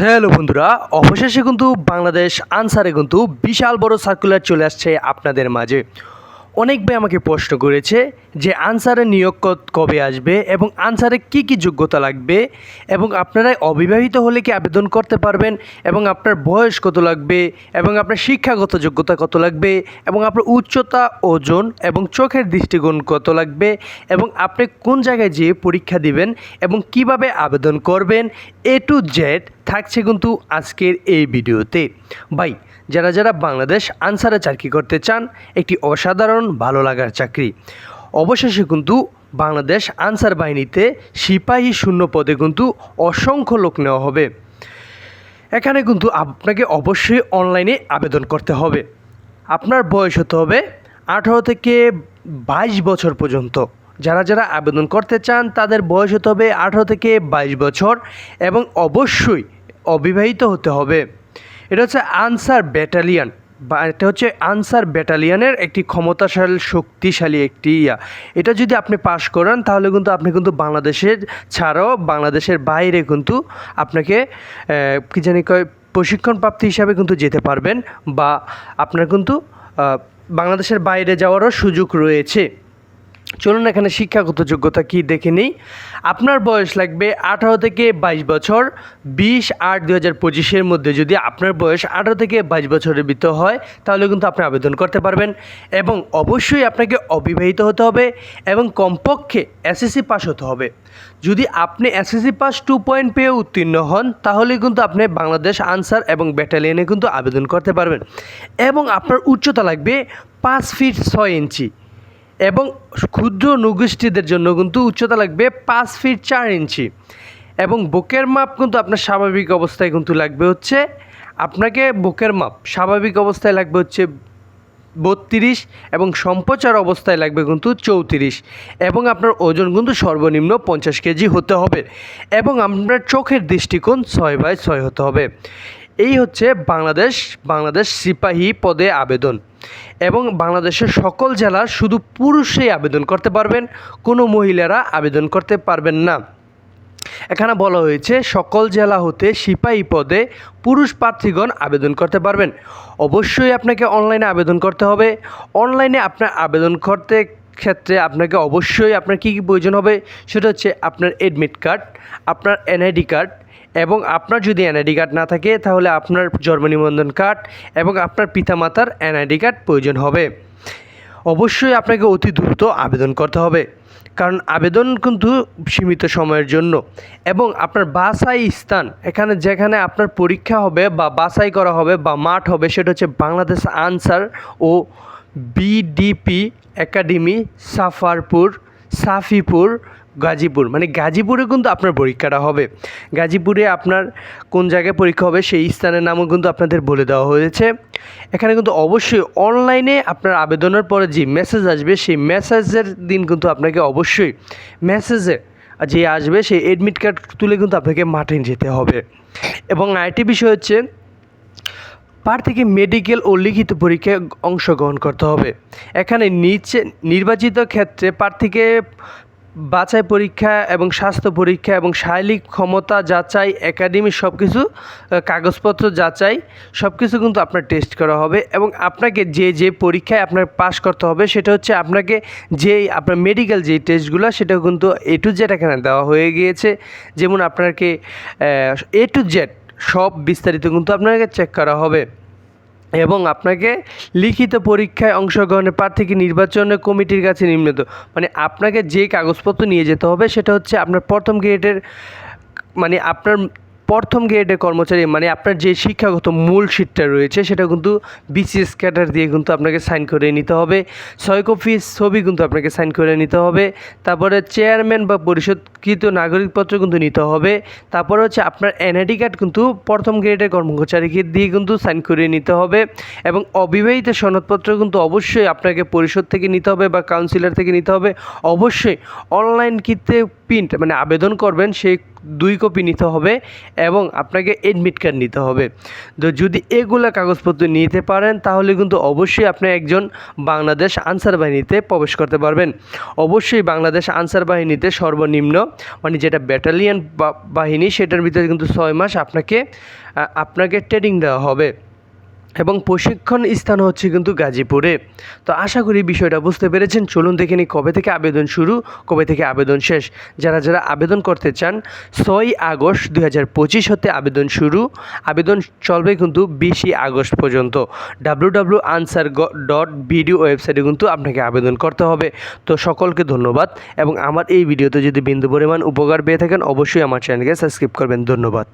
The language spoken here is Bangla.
হ্যালো বন্ধুরা, অবশেষে কিন্তু বাংলাদেশ আনসারে কিন্তু বিশাল বড় সার্কুলার চলে আসছে আপনাদের মাঝে। অনেক ভাই আমাকে প্রশ্ন করেছে যে আনসারে নিয়োগ কবে আসবে এবং আনসারে কি কি যোগ্যতা লাগবে এবং আপনারা অবিবাহিত হলে কি আবেদন করতে পারবেন এবং আপনার বয়স কত লাগবে এবং আপনার শিক্ষাগত যোগ্যতা কত লাগবে এবং আপনার উচ্চতা, ওজন এবং চোখের দৃষ্টিকোণ কত লাগবে এবং আপনি কোন জায়গায় যেয়ে পরীক্ষা দিবেন এবং কীভাবে আবেদন করবেন এ টু জেড থাকছে কিন্তু আজকের এই ভিডিওতে। ভাই, যারা যারা বাংলাদেশ আনসারে চাকরি করতে চান, একটি অসাধারণ ভালো লাগার চাকরি। অবশেষে কিন্তু বাংলাদেশ আনসার বাহিনীতে সিপাহী শূন্য পদে কিন্তু অসংখ্য লোক নেওয়া হবে। এখানে কিন্তু আপনাকে অবশ্যই অনলাইনে আবেদন করতে হবে। আপনার বয়স হতে হবে আঠারো থেকে বাইশ বছর পর্যন্ত। যারা যারা আবেদন করতে চান, তাদের বয়স হতে হবে আঠারো থেকে বাইশ বছর এবং অবশ্যই অবিবাহিত হতে হবে। এটা হচ্ছে আনসার ব্যাটালিয়ান বা এটা হচ্ছে আনসার ব্যাটালিয়ানের একটি ক্ষমতাশাল, শক্তিশালী একটি ইয়া। এটা যদি আপনি পাশ করেন, তাহলে কিন্তু আপনি কিন্তু বাংলাদেশের, ছাড়াও বাংলাদেশের বাইরে কিন্তু আপনাকে কি জানি কয় প্রশিক্ষণ প্রাপ্তি হিসাবে কিন্তু যেতে পারবেন বা আপনার কিন্তু বাংলাদেশের বাইরে যাওয়ারও সুযোগ রয়েছে। চলুন এখানে শিক্ষাগত যোগ্যতা কি দেখে নিই। আপনার বয়স লাগবে আঠারো থেকে বাইশ বছর, বিশ আট দু হাজার পঁচিশের মধ্যে যদি আপনার বয়স আঠারো থেকে বাইশ বছরের ভিতর হয়, তাহলে কিন্তু আপনি আবেদন করতে পারবেন এবং অবশ্যই আপনাকে অবিবাহিত হতে হবে এবং কমপক্ষে এসএসসি পাস হতে হবে। যদি আপনি এসএসসি পাস টু পয়েন্ট পেয়ে উত্তীর্ণ হন, তাহলে কিন্তু আপনি বাংলাদেশ আনসার এবং ব্যাটালিয়নে কিন্তু আবেদন করতে পারবেন এবং আপনার উচ্চতা লাগবে পাঁচ ফিট ছয় ইঞ্চি। এবং ক্ষুদ্র নৌগোষ্ঠীদের জন্য কিন্তু উচ্চতা লাগবে পাঁচ ফিট চার ইঞ্চি। এবং বুকের মাপ কিন্তু আপনার স্বাভাবিক অবস্থায় কিন্তু লাগবে হচ্ছে, আপনাকে বুকের মাপ স্বাভাবিক অবস্থায় লাগবে হচ্ছে বত্রিশ এবং সম্প্রচার অবস্থায় লাগবে কিন্তু চৌত্রিশ। এবং আপনার ওজন কিন্তু সর্বনিম্ন পঞ্চাশ কেজি হতে হবে এবং আপনার চোখের দৃষ্টিকোণ ছয় বাই ছয় হতে হবে। এই হচ্ছে বাংলাদেশ বাংলাদেশ সিপাহী পদে আবেদন। এবং বাংলাদেশের সকল জেলার শুধু পুরুষই আবেদন করতে পারবেন, কোনো মহিলারা আবেদন করতে পারবেন না। এখানে বলা হয়েছে, সকল জেলা হতে সিপাহী পদে পুরুষ প্রার্থীগণ আবেদন করতে পারবেন। অবশ্যই আপনাকে অনলাইনে আবেদন করতে হবে। অনলাইনে আপনার আবেদন করতে ক্ষেত্রে আপনাকে অবশ্যই আপনার কী কী প্রয়োজন হবে? সেটা হচ্ছে আপনার এডমিট কার্ড আপনার এনআইডি কার্ড এবং আপনার যদি এনআইডি কার্ড না থাকে, তাহলে আপনার জন্ম নিবন্ধন কার্ড এবং আপনার পিতামাতার এনআইডি কার্ড প্রয়োজন হবে। অবশ্যই আপনাকে অতি দ্রুত আবেদন করতে হবে, কারণ আবেদন কিন্তু সীমিত সময়ের জন্য এবং আপনার বাসাই স্থান এখানে যেখানে আপনার পরীক্ষা হবে বা বাছাই করা হবে বা মাঠ হবে, সেটা হচ্ছে বাংলাদেশ আনসার ও বিডিপি একাডেমি সাফারপুর, সাফিপুর গাজীপুর। মানে গাজীপুরে কিন্তু আপনার পরীক্ষাটা হবে। গাজীপুরে আপনার কোন জায়গায় পরীক্ষা হবে সেই স্থানের নামও কিন্তু আপনাদের বলে দেওয়া হয়েছে। এখানে কিন্তু অবশ্যই অনলাইনে আপনার আবেদনের পরে যে মেসেজ আসবে, সেই মেসেজের দিন কিন্তু আপনাকে অবশ্যই মেসেজে যে আসবে, সেই এডমিট কার্ড তুলে কিন্তু আপনাকে মাঠে যেতে হবে। এবং আরেকটি বিষয় হচ্ছে, প্রার্থীকে মেডিকেল ও লিখিত পরীক্ষায় অংশগ্রহণ করতে হবে। এখানে নিচে নির্বাচিত ক্ষেত্রে প্রার্থীকে বাছাই পরীক্ষা এবং স্বাস্থ্য পরীক্ষা এবং শারীরিক ক্ষমতা যাচাই, একাডেমি সব কিছু কাগজপত্র যাচাই সব কিছু কিন্তু আপনার টেস্ট করা হবে এবং আপনাকে যে যে পরীক্ষায় আপনার পাশ করতে হবে সেটা হচ্ছে আপনাকে যেই, আপনার মেডিকেল যে টেস্টগুলো সেটা কিন্তু এ টু জেড এখানে দেওয়া হয়ে গিয়েছে। যেমন আপনাকে এ টু জেড সব বিস্তারিত কিন্তু আপনাকে চেক করা হবে। এবং আপনাকে লিখিত পরীক্ষায় অংশগ্রহণের প্রার্থীকে নির্বাচনের কমিটির কাছে নির্মিত মানে আপনাকে যে কাগজপত্র নিয়ে যেতে হবে সেটা হচ্ছে আপনার প্রথম গ্রেডের মানে আপনার প্রথম গ্রেডের কর্মচারী মানে আপনার যে শিক্ষাগত মূল শিটটা রয়েছে, সেটা কিন্তু বিসিএস ক্যাডার দিয়ে কিন্তু আপনাকে সাইন করে নিতে হবে। ছয় কপি ছবি কিন্তু আপনাকে সাইন করে নিতে হবে। তারপরে চেয়ারম্যান বা পরিশোধকৃত নাগরিকপত্র কিন্তু নিতে হবে। তারপরে হচ্ছে আপনার এনআইডি কার্ড কিন্তু প্রথম গ্রেডের কর্মচারীকে দিয়ে কিন্তু সাইন করে নিতে হবে। এবং অবিবাহিত সনদপত্র কিন্তু অবশ্যই আপনাকে পরিষদ থেকে নিতে হবে বা কাউন্সিলর থেকে নিতে হবে। অবশ্যই অনলাইন কিতে প্রিন্ট মানে আবেদন করবেন, সেই দুই কপি নিতে হবে এবং আপনাকে এডমিট কার্ড নিতে হবে। তো যদি এগুলা কাগজপত্র নিতে পারেন, তাহলে কিন্তু অবশ্যই আপনি একজন বাংলাদেশ আনসার বাহিনীতে প্রবেশ করতে পারবেন। অবশ্যই বাংলাদেশ আনসার বাহিনীতে সর্বনিম্ন মানে যেটা ব্যাটালিয়ান বাহিনী, সেটার ভিতরে কিন্তু ছয় মাস আপনাকে আপনাকে ট্রেনিং দেওয়া হবে। এবং প্রশিক্ষণ স্থান হচ্ছে কিন্তু গাজীপুরে। তো আশা করি বিষয়টা বুঝতে পেরেছেন। চলুন দেখে নিই কবে থেকে আবেদন শুরু, কবে থেকে আবেদন শেষ। যারা যারা আবেদন করতে চান ছয় আগস্ট দুই হাজার পঁচিশ হতে আবেদন শুরু। আবেদন চলবে কিন্তু বিশে আগস্ট পর্যন্ত। W W Ansar dot video ওয়েবসাইটে কিন্তু আপনাকে আবেদন করতে হবে। তো সকলকে ধন্যবাদ এবং আমার এই ভিডিওতে যদি বিন্দু পরিমাণ উপকার পেয়ে থাকেন, অবশ্যই আমার চ্যানেলকে সাবস্ক্রাইব করবেন। ধন্যবাদ।